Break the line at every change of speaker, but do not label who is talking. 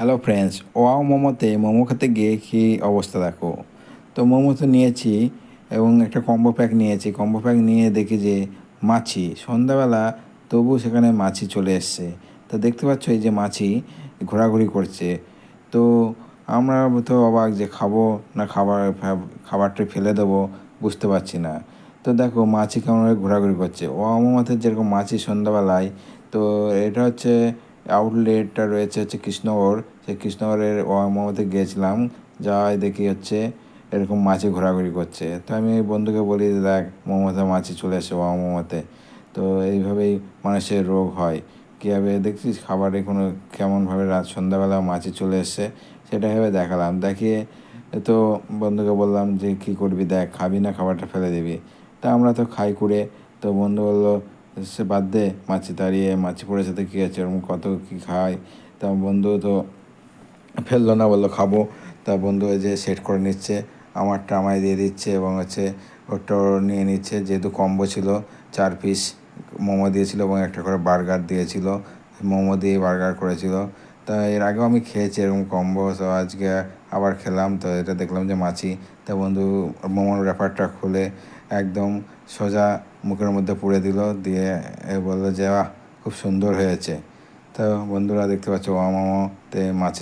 Hello friends wow মোমোতে মোমো খেতে গিয়ে কী অবস্থা দেখো? তো মোমো তো নিয়েছি এবং একটা কম্বো প্যাক নিয়েছি। কম্বো প্যাক নিয়ে দেখি যে মাছি। সন্ধ্যাবেলা তবু সেখানে মাছি চলে এসছে। তো দেখতে পাচ্ছ এই যে মাছি ঘোরাঘুরি করছে। তো আমরা তো অবাক যে খাব না খাবার খাবারটা ফেলে দেবো বুঝতে পারছি না। তো দেখো মাছি কেমনভাবে ঘোরাঘুরি করছে। ওয়াও মোমোতে যেরকম মাছি সন্ধ্যাবেলায়, তো এটা হচ্ছে আউটলেটটা রয়েছে হচ্ছে কৃষ্ণনগর। সেই কৃষ্ণনগরের মোমোতে গেছিলাম যাই দেখি হচ্ছে এরকম মাছি ঘোরাঘুরি করছে। তো আমি বন্ধুকে বলি, যে দেখ, মোমোতে মাছি চলে এসে ও মোমোতে তো এইভাবেই মানুষের রোগ হয়। কীভাবে দেখছিস? খাবারে কোনো কেমনভাবে রাত সন্ধ্যাবেলা মাছি চলে এসছে, সেটা ভেবে দেখালাম। দেখিয়ে তো বন্ধুকে বললাম যে, কী করবি দেখ, খাবি না, খাবারটা ফেলে দিবি। তা আমরা তো খাই করে তো বন্ধু বলল সে বাদ দে, মাছি দাঁড়িয়ে, মাছি পড়ে সাথে কী আছে ওরকম কত কী খায়। তা বন্ধু তো ফেলল না, বলল খাব। তা বন্ধু যে সেট করে নিচ্ছে, আমারটা আমায় দিয়ে দিচ্ছে এবং হচ্ছে ওটা নিয়ে নিচ্ছে, যেহেতু কম্বো ছিল, চার পিস মোমো দিয়েছিল এবং একটা করে বার্গার দিয়েছিল। মোমো দিয়ে বার্গার করেছিল। তা এর আগেও আমি খেয়েছি এরকম কম্বো তো আজকে আবার খেলাম, তো এটা দেখলাম যে মাছি। তা বন্ধু, মোমোর ব্যাপারটা খুলে একদম সোজা মুখের মধ্যে পুড়ে দিল, দিয়ে এ বলল যে খুব সুন্দর হয়েছে। তো বন্ধুরা দেখতে পাচ্ছ ও মোমো তে মাছি